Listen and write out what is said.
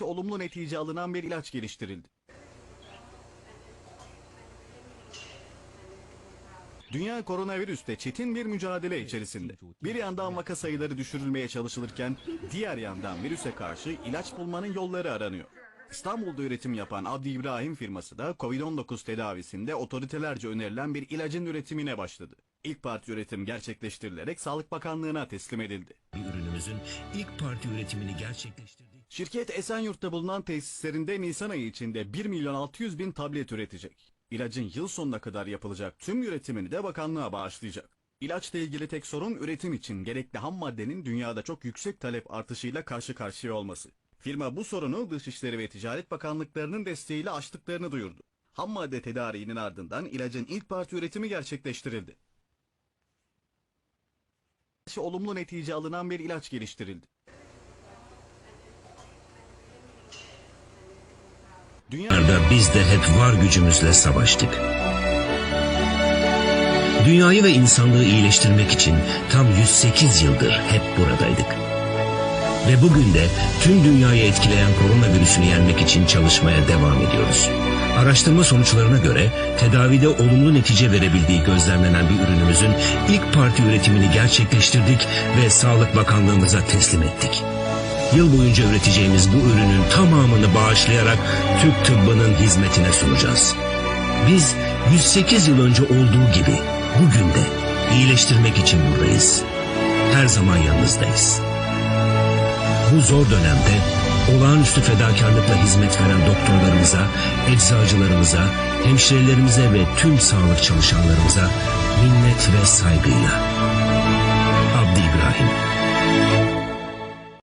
olumlu netice alınan bir ilaç geliştirildi. Dünya koronavirüste çetin bir mücadele içerisinde. Bir yandan vaka sayıları düşürülmeye çalışılırken diğer yandan virüse karşı ilaç bulmanın yolları aranıyor. İstanbul'da üretim yapan Abdi İbrahim firması da Covid-19 tedavisinde otoritelerce önerilen bir ilacın üretimine başladı. İlk parti üretim gerçekleştirilerek Sağlık Bakanlığı'na teslim edildi. Bir ürünümüzün ilk parti üretimini gerçekleştirdik. Şirket Esenyurt'ta bulunan tesislerinde Nisan ayı içinde 1 milyon 600 bin tablet üretecek. İlacın yıl sonuna kadar yapılacak tüm üretimini de bakanlığa bağışlayacak. İlaçla ilgili tek sorun üretim için gerekli ham maddenin dünyada çok yüksek talep artışıyla karşı karşıya olması. Firma bu sorunu Dışişleri ve Ticaret Bakanlıklarının desteğiyle aştıklarını duyurdu. Ham madde tedariğinin ardından ilacın ilk parti üretimi gerçekleştirildi. Olumlu netice alınan bir ilaç geliştirildi. Dünyada biz de hep var gücümüzle savaştık. Dünyayı ve insanlığı iyileştirmek için tam 108 yıldır hep buradaydık. Ve bugün de tüm dünyayı etkileyen koronavirüsünü yenmek için çalışmaya devam ediyoruz. Araştırma sonuçlarına göre tedavide olumlu netice verebildiği gözlemlenen bir ürünümüzün ilk parti üretimini gerçekleştirdik ve Sağlık Bakanlığımıza teslim ettik. Yıl boyunca üreteceğimiz bu ürünün tamamını bağışlayarak Türk tıbbının hizmetine sunacağız. Biz 108 yıl önce olduğu gibi bugün de iyileştirmek için buradayız. Her zaman yanınızdayız. Bu zor dönemde olağanüstü fedakarlıkla hizmet veren doktorlarımıza, eczacılarımıza, hemşirelerimize ve tüm sağlık çalışanlarımıza minnet ve saygıyla.